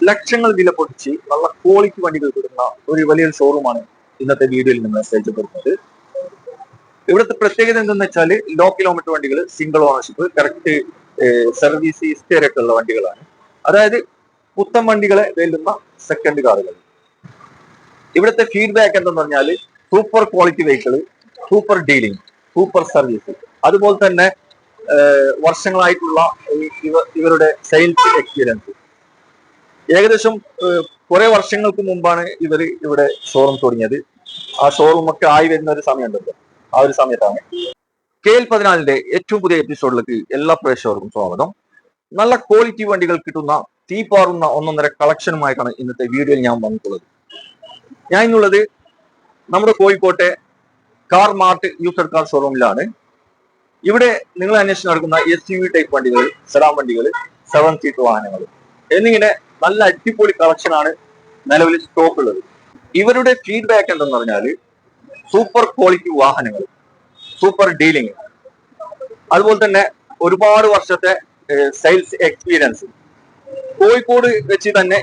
ലക്ഷങ്ങൾ വില പൊട്ടിച്ച് നല്ല ക്വാളിറ്റി വണ്ടികൾ കിട്ടുന്ന ഒരു വലിയൊരു ഷോറൂമാണ് ഇന്നത്തെ വീഡിയോയിൽ നമ്മൾ പരിചയപ്പെടുന്നത് ഇവിടുത്തെ പ്രത്യേകത എന്തെന്ന് വെച്ചാൽ ലോ കിലോമീറ്റർ വണ്ടികൾ single ownership correct service history ഒക്കെ ഉള്ള വണ്ടികളാണ്. അതായത് പുത്തൻ വണ്ടികളെ വെല്ലുന്ന സെക്കൻഡ് കാറുകൾ ഇവിടുത്തെ ഫീഡ്ബാക്ക് എന്തെന്ന് പറഞ്ഞാൽ super quality vehicle super dealing super service അതുപോലെ തന്നെ വർഷങ്ങളായിട്ടുള്ള ഇവരുടെ സെയിൽസ് എക്സ്പീരിയൻസ് ഏകദേശം കുറെ വർഷങ്ങൾക്ക് മുമ്പാണ് ഇവർ ഇവിടെ ഷോറൂം തുടങ്ങിയത്. ആ ഷോറൂം ഒക്കെ ആയി വരുന്ന ഒരു സമയമുണ്ടല്ലോ. ആ ഒരു സമയത്താണ്. കെ എൽ പതിനാലിന്റെ ഏറ്റവും പുതിയ എപ്പിസോഡിലേക്ക് എല്ലാ പ്രേക്ഷകർക്കും സ്വാഗതം. നല്ല ക്വാളിറ്റി വണ്ടികൾ കിട്ടുന്ന തീ പാറുന്ന ഒന്നൊന്നര കളക്ഷനുമായിട്ടാണ് ഇന്നത്തെ വീഡിയോയിൽ ഞാൻ വന്നിട്ടുള്ളത്. ഞാൻ ഇന്നുള്ളത് നമ്മുടെ കോഴിക്കോട്ടെ കാർ മാർട്ട് യൂസഡ് കാർ ഷോറൂമിലാണ്. ഇവിടെ നിങ്ങൾ അന്വേഷിച്ച് നടക്കുന്ന എസ് യു വി ടൈപ്പ് വണ്ടികൾ സെഡാൻ വണ്ടികൾ സെവൻ സീറ്റ് വാഹനങ്ങൾ. എന്നിങ്ങനെ നല്ല അടിപൊളി കളക്ഷൻ ആണ് നിലവിൽ സ്റ്റോക്ക് ഉള്ളത്. ഇവരുടെ ഫീഡ്ബാക്ക് എന്തെന്ന് പറഞ്ഞാൽ സൂപ്പർ ക്വാളിറ്റി വാഹനങ്ങൾ സൂപ്പർ ഡീലിംഗ് അതുപോലെ തന്നെ ഒരുപാട് വർഷത്തെ സെയിൽസ് എക്സ്പീരിയൻസ് കോഴിക്കോട് വെച്ച് തന്നെ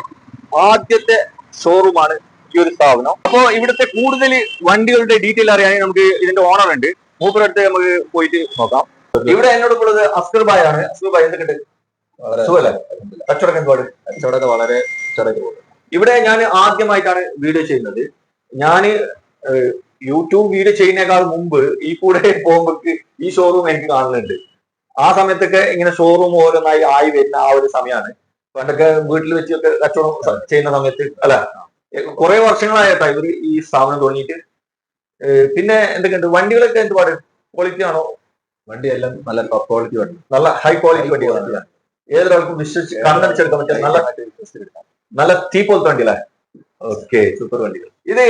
ആദ്യത്തെ ഷോറൂമാണ് ഈ ഒരു സ്ഥാപനം. അപ്പോ ഇവിടുത്തെ കൂടുതൽ വണ്ടികളുടെ ഡീറ്റെയിൽ അറിയാനും നമുക്ക് ഇതിന്റെ ഓണർ ഉണ്ട്. മൂപ്പരടുത്ത് നമുക്ക് പോയിട്ട് നോക്കാം. ഇവിടെ എന്നോട് ഉള്ളത് അസ്കർ ബായ് ആണ്. അസ്കർ ബായ് എന്തൊക്കെ സുഖല്ലേ? കച്ചവടം എന്തുപാട് കച്ചവടമൊക്കെ വളരെ പോകും ഇവിടെ ഞാൻ ആദ്യമായിട്ടാണ് വീഡിയോ ചെയ്യുന്നത്. ഞാൻ യൂട്യൂബ് വീഡിയോ ചെയ്യുന്നേക്കാൾ മുമ്പ് ഈ കൂടെ പോകുമ്പോക്ക് ഈ ഷോറൂം എനിക്ക് കാണുന്നുണ്ട്. ആ സമയത്തൊക്കെ ഇങ്ങനെ ഷോറൂം ഓരോന്നായി ആയി വരുന്ന ആ ഒരു സമയമാണ് പണ്ടൊക്കെ വീട്ടിൽ വെച്ചൊക്കെ കച്ചവടം ചെയ്യുന്ന സമയത്ത് അല്ല കുറെ വർഷങ്ങളായിട്ടാ ഇവർ ഈ സ്ഥാപനം തുടങ്ങിയിട്ട്. പിന്നെ എന്തൊക്കെയുണ്ട്? വണ്ടികളൊക്കെ എന്തുപാട് ക്വാളിറ്റി ആണോ? വണ്ടിയെല്ലാം നല്ല ക്വാളിറ്റി വണ്ടി. നല്ല ഹൈ ക്വാളിറ്റി വണ്ടികളാണ്. ഏതൊരാൾക്കും വിശ്വസിച്ച് കണ്ണടിച്ചെടുക്കാൻ പറ്റിയ നല്ല നല്ല തീ പോലത്തെ വണ്ടിയല്ലേ? ഓക്കെ സൂപ്പർ വണ്ടികൾ. ഇത്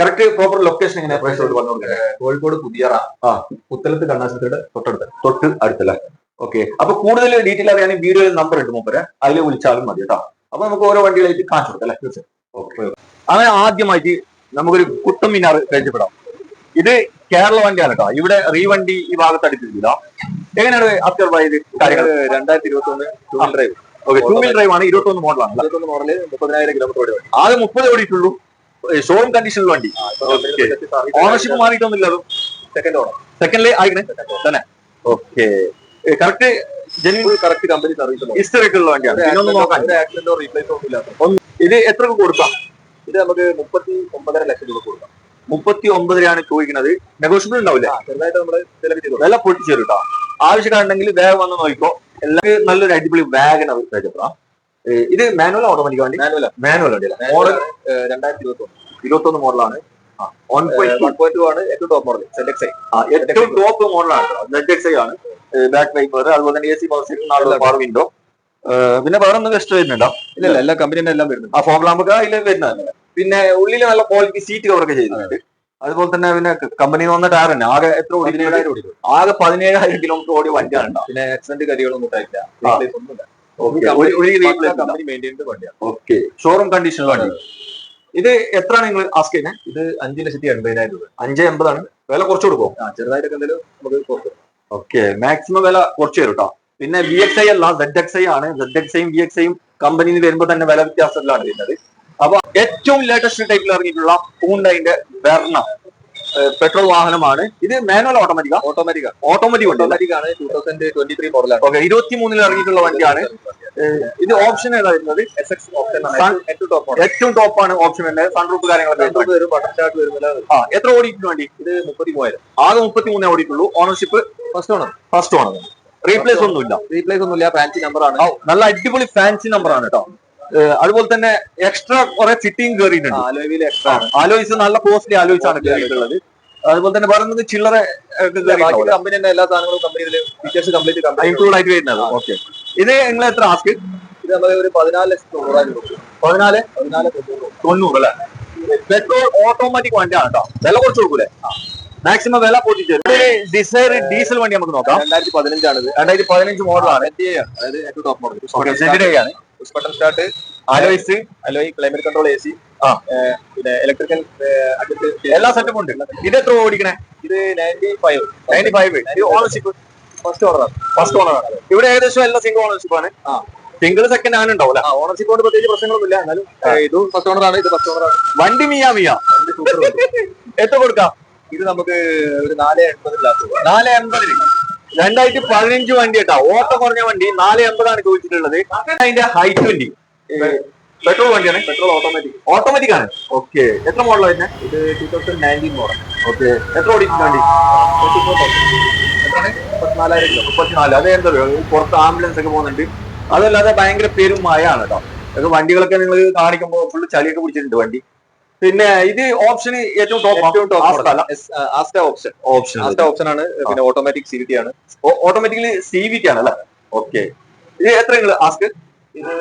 കറക്റ്റ് പ്രോപ്പർ ലൊക്കേഷൻ എങ്ങനെയാ? പ്രൈസ് പറഞ്ഞു കോഴിക്കോട് പുതിയറ. ആ. പുത്തലത്ത് കണ്ണാശുപത്രിയുടെ തൊട്ടടുത്ത്. തൊട്ട് അടുത്തല്ലേ? ഓക്കെ അപ്പൊ കൂടുതൽ ഡീറ്റെയിൽ അറിയാൻ വീഡിയോയിൽ നമ്പർ ഉണ്ട് മൂപ്പരെ. അതിൽ വിളിച്ചാലും മതി കേട്ടോ. അപ്പൊ നമുക്ക് ഓരോ വണ്ടികളായിട്ട് കാണിച്ചു കൊടുക്കാം അല്ലേ? തീർച്ചയായും. ഓക്കെ അങ്ങനെ ആദ്യമായിട്ട് നമുക്കൊരു കുത്തം മിനാർ പരിചയപ്പെടാം ഇത് കേരള വണ്ടിയാണ് കേട്ടോ. ഇവിടെ റീവണ്ടി ഈ ഭാഗത്ത് അടുത്തില്ല എങ്ങനെയാണ് അബ്സർവ് ഇത് കാര്യങ്ങൾ? രണ്ടായിരത്തി ഇരുപത്തി ഒന്ന് two wheel drive okay two wheel drive ആണ് ഇരുപത്തി ഒന്ന് മോഡലാണ് ഇരുപത്തി ഒന്ന് മോഡൽ മുപ്പതിനായിരം കിലോമീറ്റർ ഓടി ആകെ മുപ്പത് ഓടിയിട്ടുള്ളൂ. ഷോറൂം കണ്ടീഷനിൽ വണ്ടി. ഓണർഷിപ്പ് മാറിയിട്ടൊന്നുമില്ല അതും. സെക്കൻഡ് ഓണർ സെക്കൻഡിലെ ആയിക്കണേ. തന്നെ. Okay correct genuine correct company service history ഒക്കെ ഉള്ള വണ്ടിയാണ്. ആക്സിഡന്റോ റീപ്ലേസോ ഒന്നും ഇല്ലാത്ത ഇത് എത്ര കൊടുക്കാം? ഇത് നമുക്ക് മുപ്പത്തി ഒമ്പതര ലക്ഷം രൂപ കൊടുക്കാം. മുപ്പത്തി ഒമ്പതിലാണ് ചോദിക്കുന്നത്. നെഗോഷ്യബിൾ ഉണ്ടാവില്ല? ചെറുതായിട്ട് ചെയ്തു. വില പൊട്ടിച്ചേരും കേട്ടോ ആവശ്യക്കാരുണ്ടെങ്കിൽ വേഗം വന്ന് നോക്കിക്കോ. എല്ലാവർക്കും നല്ലൊരു അടിപൊളി വാഗൻ അവർ പരിചയപ്പെടാം ഇത് മാനുവൽ ഓട്ടോമാറ്റിക് വണ്ടി? മാനുവൽ മാനുവൽ വണ്ടി മോഡൽ രണ്ടായിരത്തി ഇരുപത്തി ഒന്ന് ഇരുപത്തി ഒന്ന് മോഡലാണ് ആണ്. ഏറ്റവും ടോപ്പ് മോഡൽ ഏറ്റവും ടോപ്പ് മോഡലാണ് ആണ് ബാക്ക് വൈപ്പർ അതുപോലെ തന്നെ എ സി പവർ സീറ്റ് നാല് പവർ വിൻഡോ പിന്നെ വേറെ ഒന്നും എക്സ്ട്രാ വരുന്നുണ്ടോ? ഇല്ല ഇല്ല എല്ലാ കമ്പനിയുടെ എല്ലാം വരുന്നുണ്ട്. ആ ഫോം ലാമ്പൊക്കെ അതിൽ വരുന്നതല്ലേ പിന്നെ ഉള്ളിൽ നല്ല ക്വാളിറ്റി സീറ്റ് കവറൊക്കെ ചെയ്തിട്ടുണ്ട്. അതുപോലെ തന്നെ പിന്നെ കമ്പനി വന്ന ടയർ തന്നെ. ആകെ എത്ര ഓടി പതിനേഴായിരം ഓടി ആകെ പതിനേഴായിരം കിലോമീറ്റർ ഓടിയ വണ്ടിയാണ് പിന്നെ ആക്സിഡന്റ് കാര്യങ്ങളൊന്നും വണ്ടിയാണ് ഓക്കെ ഷോറൂം കണ്ടീഷൻ വണ്ടി. ഇത് എത്രയാണ് നിങ്ങൾ ആസ്ക് ചെയ്യുന്നത് ഇത് അഞ്ച് ലക്ഷത്തി എൺപതിനായിരം രൂപ. അഞ്ച് എൺപതാണ്. വില കുറച്ച് കൊടുക്കും ചെറുതായിട്ടൊക്കെ എന്തെങ്കിലും നമുക്ക് കുറച്ച്. ഓക്കെ മാക്സിമം വില കുറച്ച് തരും കേട്ടോ പിന്നെ വി എക്സ് ഐ അല്ല സെഡ് എക്സ് ഐ ആണ്. സെഡ് എക്സ് ഐയും വി എക്സ് ഐയും കമ്പനിയിൽ വരുമ്പോൾ തന്നെ വില വ്യത്യാസത്തിലാണ് വരുന്നത്. അപ്പൊ ഏറ്റവും ലേറ്റസ്റ്റ് ടൈപ്പിൽ ഇറങ്ങിയിട്ടുള്ള ഹൂണ്ടൈന്റെ വെർണ പെട്രോൾ വാഹനമാണ്. ഇത് മാനുവൽ ഓട്ടോമാറ്റിക്കാ ഓട്ടോമാറ്റിക് ഓട്ടോമാറ്റിക് ഓട്ടോമാറ്റിക് ആണ്. ടൂ തൗസൻഡ് ട്വന്റി ത്രീ മോഡലാണ് ഓക്കെ ഇരുപത്തി മൂന്നിൽ ഇറങ്ങിയിട്ടുള്ള വണ്ടിയാണ്. ഇത് ഓപ്ഷൻ ഏതാ വരുന്നത്? എസ് എക്സ് ഓപ്ഷൻ ഏറ്റവും ടോപ്പ് ആണ് ഏറ്റവും ടോപ്പ് ആണ് ഓപ്ഷൻ വരുന്നത്. സൺറൂഫ് കാര്യങ്ങളൊക്കെ വരും ബട്ടർ സ്റ്റാർട്ട് വരുന്നില്ല ആ എത്ര ഓടിയിട്ടുണ്ട് വണ്ടി? ഇത് മുപ്പത്തി മൂവായിരം ആകെ മുപ്പത്തി മൂന്നേ ഓടിയിട്ടുള്ളൂ ownership first owner first owner replace ഒന്നുമില്ല. റീപ്ലേസ് ഒന്നുമില്ല ഫാൻസി നമ്പർ ആണ്. നല്ല അടിപൊളി ഫാൻസി നമ്പർ ആണ് കേട്ടോ അതുപോലെ തന്നെ എക്സ്ട്രാ കുറെ ഫിറ്റിംഗ് കയറിയിട്ടുണ്ട് ആലോചിച്ച് എക്സ്ട്രാ ആലോയിസ് നല്ല കോസ്റ്റ്ലി ആലോചിച്ചാണ് ആണ് കയറിയിട്ടുള്ളത് അതുപോലെ തന്നെ വേറെ എന്തെങ്കിലും ചില്ലറ കമ്പനി തന്നെ എല്ലാ സാധനങ്ങളും കമ്പനി ഇതിൽ ഫീച്ചേഴ്സ് കംപ്ലീറ്റ് ഇൻക്ലൂഡ് ആയിട്ട് വരുന്നത്. ഓക്കെ ഇത് നിങ്ങൾ എത്ര ആസ്ക് ഇത് നമുക്ക് ഒരു പതിനാല് ലക്ഷത്തി തൊണ്ണൂറായിരം പതിനാല്? പതിനാല് തൊണ്ണൂറ്. അല്ലേ? പെട്രോൾ ഓട്ടോമാറ്റിക് വണ്ടിയാണ് കേട്ടോ. വില കുറച്ച് കൊടുക്കൂലേ? മാക്സിമം വില പൊട്ടിച്ചു ഡിസൈർ ഡീസൽ വണ്ടി നമുക്ക് നോക്കാം. രണ്ടായിരത്തി പതിനഞ്ചാണ് രണ്ടായിരത്തി പതിനഞ്ച് മോഡലാണ് അതായത് ടോപ്പ് മോഡൽ ആണ്. Push button start alloys alloy climate control A C. പിന്നെ ഇലക്ട്രിക്കൽ എല്ലാ സെറ്റപ്പും ഉണ്ട്. ഇത് എത്ര ഓടിക്കണേ? ഇത് ninety five ninety five ownership first owner first owner ഇവിടെ ഏകദേശം എല്ലാ സിംഗിൾ ഓണർഷിപ്പ് ആണ്. ആ. സിംഗിൾ സെക്കൻഡ് അങ്ങനെ ഉണ്ടാവില്ല? ഓണർഷിപ്പ് കൊണ്ട് പ്രത്യേകിച്ച് പ്രശ്നങ്ങളൊന്നുമില്ല. എന്നാലും ഇത് ഫസ്റ്റ് ഓണർ ആണ്. ഇത് ഫസ്റ്റ് ഓണർ ആണ്. വണ്ടി മിയാ മിയാ. സൂപ്പർ എത്ര കൊടുക്കാം? ഇത് നമുക്ക് ഒരു നാല് എൺപത് ലാസ്റ്റ് നാല് എൺപതിന്. രണ്ടായിരത്തി പതിനഞ്ച് വണ്ടി കേട്ടോ. ഓട്ടം കുറഞ്ഞ വണ്ടി. നാല് എൺപതാണ് ചോദിച്ചിട്ടുള്ളത്. അതിന്റെ ഹൈറ്റ് വണ്ടി. പെട്രോൾ വണ്ടിയാണ്. പെട്രോൾ ഓട്ടോമാറ്റിക് ഓട്ടോമാറ്റിക് ആണ്. ഓക്കെ. എത്ര മോഡൽ വരുന്നത് ഇത് two thousand nineteen model okay. എത്ര ഓടിക്കുന്ന വണ്ടി? മുപ്പത്തിനാലായിരം കിലോ. മുപ്പത്തിനാല്. അത് എന്താ പുറത്ത് ആംബുലൻസ് ഒക്കെ പോകുന്നുണ്ട്. അതല്ലാതെ ഭയങ്കര പേരും മഴയാണ് കേട്ടോ വണ്ടികളൊക്കെ നിങ്ങൾ കാണിക്കുമ്പോൾ ഫുള്ള് ചളിയൊക്കെ പിടിച്ചിട്ടുണ്ട് വണ്ടി. പിന്നെ ഇത് ഓപ്ഷൻ ഏറ്റവും top? Asta option option Asta option ആണ്. പിന്നെ ഓട്ടോമാറ്റിക് സി ആണ്. ഓട്ടോമാറ്റിക്കലി സി വി ടി ആണ് അല്ലേ? ഓക്കെ ഇത് എത്ര ആസ്ക് ഇത്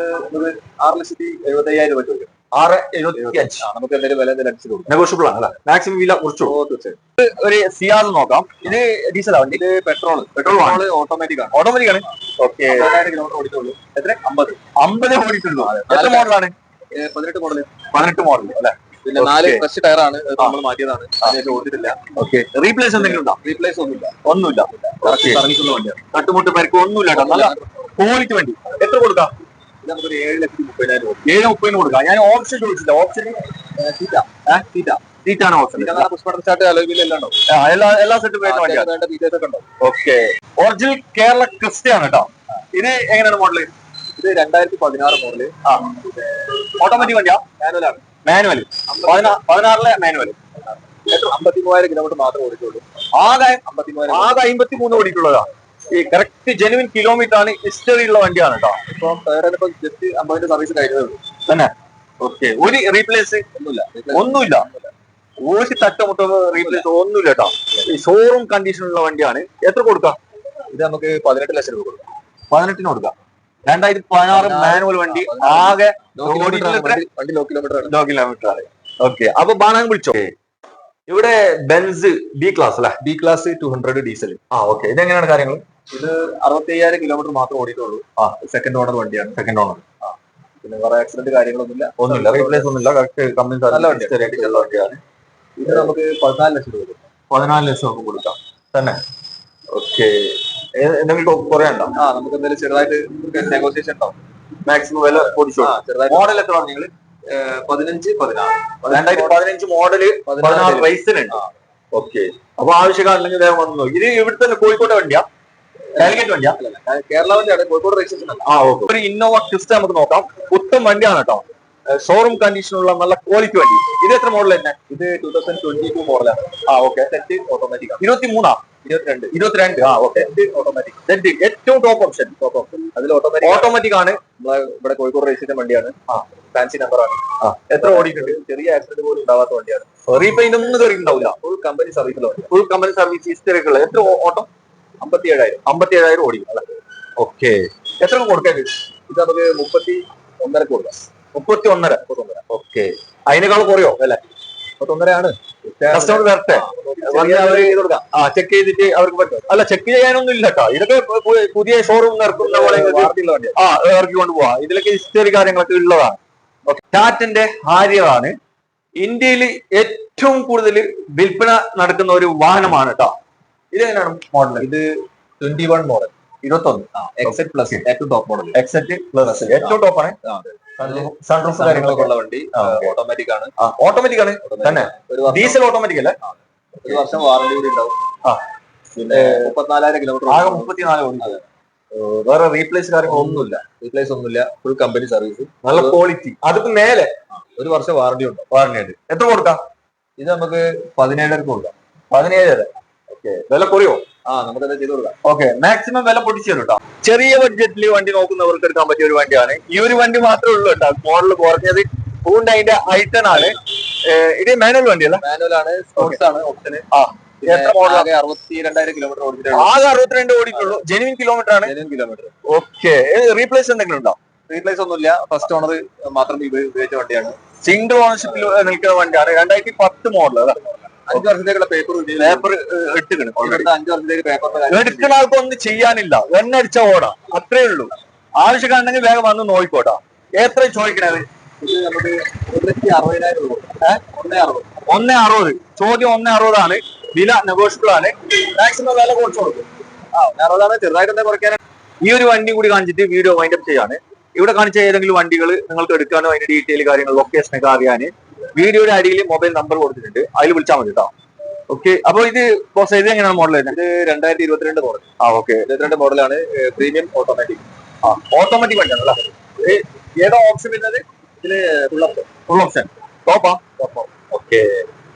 ആറ് ലക്ഷത്തി എഴുപത്തി അയ്യായിരം രൂപ ചോദിക്കും. ആറ് എഴുപത്തി അഞ്ച് നമുക്ക് എന്തെങ്കിലും വില എന്തെങ്കിലും അടിച്ചു കൊടുക്കും. നെഗോഷ്യബിൾ ആണ് അല്ലേ? മാക്സിമം വില കുറച്ചു. തീർച്ചയായും. ഒരു സിയാസ് നോക്കാം. ഇത് ഡീസൽ ആണ് ഇത് പെട്രോൾ പെട്രോൾ ആണ്. ഓട്ടോമാറ്റിക് ആണ്. ഓട്ടോമാറ്റിക് ആണ്? ഓക്കെ കിലോമീറ്റർ ഓടിച്ചുള്ളൂ എത്ര? അമ്പത്. അമ്പത് ഓടിയിട്ടുള്ളൂ എത്ര മോഡലാണ് പതിനെട്ട് മോഡൽ പതിനെട്ട് മോഡൽ അല്ലെ? പിന്നെ നാല്. ഫ്രഷ് ടയറാണ് നമ്മൾ മാറ്റിയതാണ്. ഓടിച്ചിട്ടില്ല ഓക്കെ റീപ്ലേസ് എന്തെങ്കിലും ഉണ്ടോ? റീപ്ലേസ് ഒന്നുമില്ല. ഒന്നുമില്ല. സർവീസ് ഉള്ള വണ്ടിയാണ് തട്ടുമുട്ട് പരിക്ക് ഒന്നുമില്ല കേട്ടോ. നല്ല ക്വാളിറ്റി വണ്ടി. എത്ര കൊടുക്കാം? നമുക്കൊരു ഏഴ് ലക്ഷത്തി മുപ്പതിനായിരം രൂപ ഏഴ് മുപ്പതിന് കൊടുക്കാം. ഞാൻ ഓപ്ഷൻ ചോദിച്ചില്ല. ഓപ്ഷൻ സീറ്റ സീറ്റ സീറ്റാണ് എല്ലാം എല്ലാ സെറ്റും ഓക്കെ ഒറിജിനൽ കേരള ക്രിസ്റ്റയാണ് കേട്ടോ. ഇത് എങ്ങനെയാണ് മോഡൽ ഇത് രണ്ടായിരത്തി പതിനാറ് മോഡൽ ആ. ഓട്ടോമാറ്റിക് വണ്ടിയാ? മാനുവലാണ് മാനുവൽ പതിനാറിലെ മാനുവൽ അമ്പത്തി മൂവായിരം കിലോമീറ്റർ മാത്രമേ ഓടിക്കുള്ളൂ ആകെ അമ്പത്തി മൂവായിരം ആകെ അമ്പത്തി മൂന്ന് ഓടിയിട്ടുള്ളതാ. ഈ കറക്റ്റ് ജെനുവിൻ കിലോമീറ്റർ ആണ് ഹിസ്റ്ററി ഉള്ള വണ്ടിയാണ് കേട്ടോ ഇപ്പൊ ഇപ്പം ജസ്റ്റ് അമ്പതിന്റെ സർവീസ് കഴിഞ്ഞത് തന്നെ? ഓക്കെ ഒരു റീപ്ലേസ് ഒന്നുമില്ല. ഒന്നുമില്ല. ഒരു തട്ടമുട്ട റീപ്ലേസ് ഒന്നുമില്ല കേട്ടോ ഈ ഷോറൂം കണ്ടീഷനുള്ള വണ്ടിയാണ്. എത്ര കൊടുക്കാം? ഇത് നമുക്ക് പതിനെട്ട് ലക്ഷം രൂപ കൊടുക്കാം. പതിനെട്ടിന് കൊടുക്കാം. രണ്ടായിരത്തി പതിനാറ് മാനുവൽ വണ്ടി ആകെ കിലോമീറ്റർ ആണ് ഓക്കെ. അപ്പൊ ബാണാൻ വിളിച്ചോ? ഇവിടെ ബെൻസ് ബി ക്ലാസ് അല്ലെ? B class two hundred diesel. ആ ഓക്കെ. ഇതെങ്ങനെയാണ് കാര്യങ്ങൾ ഇത് അറുപത്തി അയ്യായിരം കിലോമീറ്റർ മാത്രം ഓടിയിട്ടുള്ളൂ. ആ. സെക്കൻഡ് ഓണർ വണ്ടിയാണ്. സെക്കൻഡ് ഓണർ പിന്നെ വേറെ ആക്സിഡന്റ് കാര്യങ്ങളൊന്നുമില്ല. ഒന്നുമില്ല. റീപ്ലേസ് ഒന്നുമില്ല. കറക്റ്റ് കമ്പനി നല്ല വണ്ടിയാണ്. ഇത് നമുക്ക് പതിനാല് ലക്ഷം രൂപ കൊടുക്കാം. പതിനാല് ലക്ഷം നമുക്ക് കൊടുക്കാം. തന്നെ. ഓക്കെ. എന്തെങ്കിലും കുറയണ്ടോ ആ നമുക്ക് എന്തായാലും ചെറുതായിട്ട് നെഗോസിയേഷൻ ഉണ്ടാവും. മാക്സിമം വില പൊടിച്ചു മോഡൽ എത്ര നിങ്ങൾ പതിനഞ്ച് പതിനാറ്. രണ്ടായിരത്തി പതിനഞ്ച് മോഡൽ പതിനാറ് റൈസിനുണ്ട്. ഓക്കെ അപ്പൊ ആവശ്യക്കാരുണ്ടെങ്കിൽ വേഗം വന്നു നോക്കി. ഇത് ഇവിടെ തന്നെ കോഴിക്കോട്ടെ വണ്ടിയാ? കാലിക്കറ്റ് കേരള വണ്ടിയാണ്. കോഴിക്കോട് രജിസ്ട്രേഷൻ അല്ല. ആ ഓക്കെ ഒരു ഇന്നോവ ക്രിസ്റ്റ നമുക്ക് നോക്കാം. പുത്തൻ വണ്ടിയാണ് കേട്ടോ. ഷോറൂം കണ്ടീഷനുള്ള നല്ല ക്വാളിറ്റി വണ്ടി. ഇത് എത്ര മോഡൽ തന്നെ? ഇത് ടൂ തൗസൻഡ് ട്വന്റി ടു മോഡലാണ് ആ ഓക്കെ സെറ്റ് ഓട്ടോമാറ്റിക് ഇരുപത്തി മൂന്നാ ഇരുപത്തിരണ്ട്. ഇരുപത്തിരണ്ട്? ആ ഓക്കെ ഓട്ടോമാറ്റിക് ഏറ്റവും ടോപ്പ് ഓപ്ഷൻ ടോപ്പ് ഓപ്ഷൻ അതിൽ ഓട്ടോമാറ്റിക് ഓട്ടോമാറ്റിക് ആണ്. ഇവിടെ കോഴിക്കോട് റേസിന്റെ വണ്ടിയാണ്. ആ. ഫാൻസി നമ്പർ ആണ്. ആ, എത്ര ഓടിയിട്ടുണ്ട്? ചെറിയ ആക്സിഡന്റ് പോലും ഉണ്ടാവാത്ത വണ്ടിയാണ്. റീപെയിന്റ് ഒന്നും കയറിയിട്ടുണ്ടാവില്ല ഫുൾ കമ്പനി സർവീസിലോ ഫുൾ കമ്പനി സർവീസ് ഹിസ്റ്ററി ഉള്ളത് എത്ര ഓട്ടം? അമ്പത്തി ഏഴായിരം അമ്പത്തി ഏഴായിരം ഓടിക്കും അല്ലെ? ഓക്കെ എത്ര കൊടുക്കാൻ ഇത് നമുക്ക് മുപ്പത്തി ഒന്നര കൊടുക്കാം. മുപ്പത്തി ഒന്നര. മുപ്പത്തൊന്നര ഓക്കെ അതിനേക്കാൾ കുറയോ അല്ലെ മുപ്പത്തൊന്നരയാണ്. കസ്റ്റമർ വരട്ടെ. ആ ചെക്ക് ചെയ്തിട്ട് അവർക്ക് പറ്റും. അല്ല ചെക്ക് ചെയ്യാനൊന്നും ഇല്ല കേട്ടോ ഇതൊക്കെ പുതിയ ഷോറൂം ഇറക്കുന്ന പോലെ ആ ഇറക്കി കൊണ്ടുപോവാ. ഇതിലൊക്കെ ഹിസ്റ്ററി കാര്യങ്ങളൊക്കെ ഉള്ളതാണ്. ടാറ്റന്റെ ഹാരിയറാണ് ഇന്ത്യയിൽ ഏറ്റവും കൂടുതൽ വിൽപ്പന നടക്കുന്ന ഒരു വാഹനമാണ് കേട്ടോ ഇതെങ്ങനെയാണ് മോഡൽ ഇത് ട്വന്റി വൺ മോഡൽ ഇരുപത്തൊന്ന്. എക്സെറ്റ് പ്ലസ് ഏറ്റവും ടോപ്പ് മോഡൽ എക്സെറ്റ് പ്ലസ് ഏറ്റവും ടോപ്പാണ് സൺറൂഫ് കാര്യങ്ങളൊക്കെ ഉള്ള വണ്ടി. ഓട്ടോമാറ്റിക് ആണ്. ഓട്ടോമാറ്റിക് ആണ്. തന്നെ. ഡീസൽ ഓട്ടോമാറ്റിക് അല്ലേ? ഒരു വർഷം വാറണ്ടി കൂടി ഉണ്ടാവും. പിന്നെ മുപ്പത്തിനാലായിരം കിലോമീറ്റർ ആകെ മുപ്പത്തിനാല് ഓടി വേറെ റീപ്ലേസ് കാര്യങ്ങൾ ഒന്നുമില്ല. റീപ്ലേസ് ഒന്നുമില്ല. ഫുൾ കമ്പനി സർവീസ് നല്ല ക്വാളിറ്റി അതിപ്പോ മേലെ? ഒരു വർഷം വാറണ്ടി ഉണ്ട്. വാറണ്ടി എത്ര കൊടുക്കാം? ഇത് നമുക്ക് പതിനേഴരക്ക് കൊടുക്കാം. പതിനേഴര. ഓക്കെ. വില കുറയോ? ആ നമുക്ക് എന്താ ചെയ്ത് കൊടുക്കാം? ഓക്കെ മാക്സിമം വില പൊട്ടിച്ചു തരും കേട്ടോ ചെറിയ ബഡ്ജറ്റിൽ വണ്ടി നോക്കുന്നവർക്ക് എടുക്കാൻ പറ്റിയ ഒരു വണ്ടിയാണ്. ഈ ഒരു വണ്ടി മാത്രമേ ഉള്ളൂ കേട്ടോ മോഡൽ കുറഞ്ഞത്. പൂണ്ട് അതിന്റെ ഐറ്റൺ ആണ്. ഇത് മാനുവൽ വണ്ടിയല്ല? മാനുവൽ ആണ് സ്പോർട്സ് ആണ് ഓപ്ഷന് ആ ആകെ അറുപത്തിരണ്ട് ഓടിയിട്ടുള്ളൂ. ജെനുവിൻ കിലോമീറ്റർ ആണ്? കിലോമീറ്റർ ഓക്കെ റീപ്ലേസ് എന്തെങ്കിലും ഉണ്ടോ? റീപ്ലേസ് ഒന്നുമില്ല. ഫസ്റ്റ് ഓണർ മാത്രം ഉപയോഗിച്ച വണ്ടിയാണ്. സിംഗിൾ ഓണർഷിപ്പിൽ നിൽക്കുന്ന വണ്ടിയാണ്. രണ്ടായിരത്തി പത്ത് മോഡൽ അഞ്ച് വർഷത്തേക്കുള്ള പേപ്പർ പേപ്പർ അഞ്ച് വർഷത്തേക്ക് പേപ്പർ എടുക്കുന്ന ചെയ്യാനില്ല. എണ്ണടിച്ച ഓടാ. അത്രേ ഉള്ളൂ. ആവശ്യക്കാരുണ്ടെങ്കിൽ വേഗം വന്ന് നോക്കിക്കോട്ടാ. എത്ര ചോദിക്കണത്? ഒന്നേ അറുപത്. ചോദ്യം ഒന്നേ അറുപതാണ്. വില നെഗോഷ്യബിൾ ആണ്. മാക്സിമം വില കുറച്ച് കൊടുക്കും. അറുപതാണ്. ചെറുതായിട്ട് എന്താ കുറയ്ക്കാൻ ഈ ഒരു വണ്ടി കൂടി കാണിച്ചിട്ട് വീഡിയോ വൈൻഡപ്പ് ചെയ്യാണ്. ഇവിടെ കാണിച്ച ഏതെങ്കിലും വണ്ടികൾ നിങ്ങൾക്ക് എടുക്കാനോ അതിന്റെ ഡീറ്റെയിൽ കാര്യങ്ങൾ ലൊക്കേഷൻ ഒക്കെ അറിയാന്. വീഡിയോയുടെ അടിയിൽ മൊബൈൽ നമ്പർ കൊടുത്തിട്ടുണ്ട്. അതിൽ വിളിച്ചാൽ മതി കേട്ടോ ഓക്കെ അപ്പൊ ഇത് ബോസ് ഇത് എങ്ങനെയാണ് മോഡൽ വരുന്നത്? ഇത് രണ്ടായിരത്തി ഇരുപത്തിരണ്ട് മോഡൽ ആ ഓക്കെ ഇരുപത്തിരണ്ട് മോഡലാണ് പ്രീമിയം ഓട്ടോമാറ്റിക് ആ ഓട്ടോമാറ്റിക് വണ്ടിയാണ് അല്ലേ? ഏതാ ഓപ്ഷൻ വരുന്നത്? ഇതിൽ ഫുൾ ഓപ്ഷൻ ടോപ്പാ ടോപ്പാ ഓക്കെ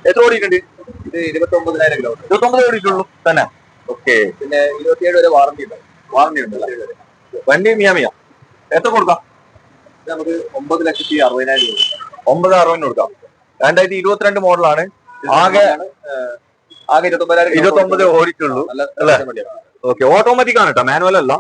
എത്ര ഓടിയിട്ടുണ്ട്? ഇത് ഇരുപത്തി ഒമ്പതിനായിരം കിലോമീറ്റർ ഇരുപത്തൊമ്പത് ഓടിയിട്ടുള്ളൂ. തന്നെ? ഓക്കെ പിന്നെ ഇരുപത്തിയേഴ് വരെ വാറണ്ടി ഉണ്ട്. വാറണ്ടി ഉണ്ട് വണ്ടി മിയാമിയ. എത്ര കൊടുക്കാം? നമുക്ക് ഒമ്പത് ലക്ഷത്തി അറുപതിനായിരം രൂപ. ഒമ്പത് അറുപതിന് കൊടുക്കാം. രണ്ടായിരത്തി ഇരുപത്തിരണ്ട് മോഡലാണ്. ആകെ ആകെ ഇരുപത്തി ഒമ്പത് ഓടിക്കുള്ളൂ. അല്ലേ? ഓക്കെ. ഓട്ടോമാറ്റിക് ആണ് കേട്ടോ മാനുവൽ അല്ല.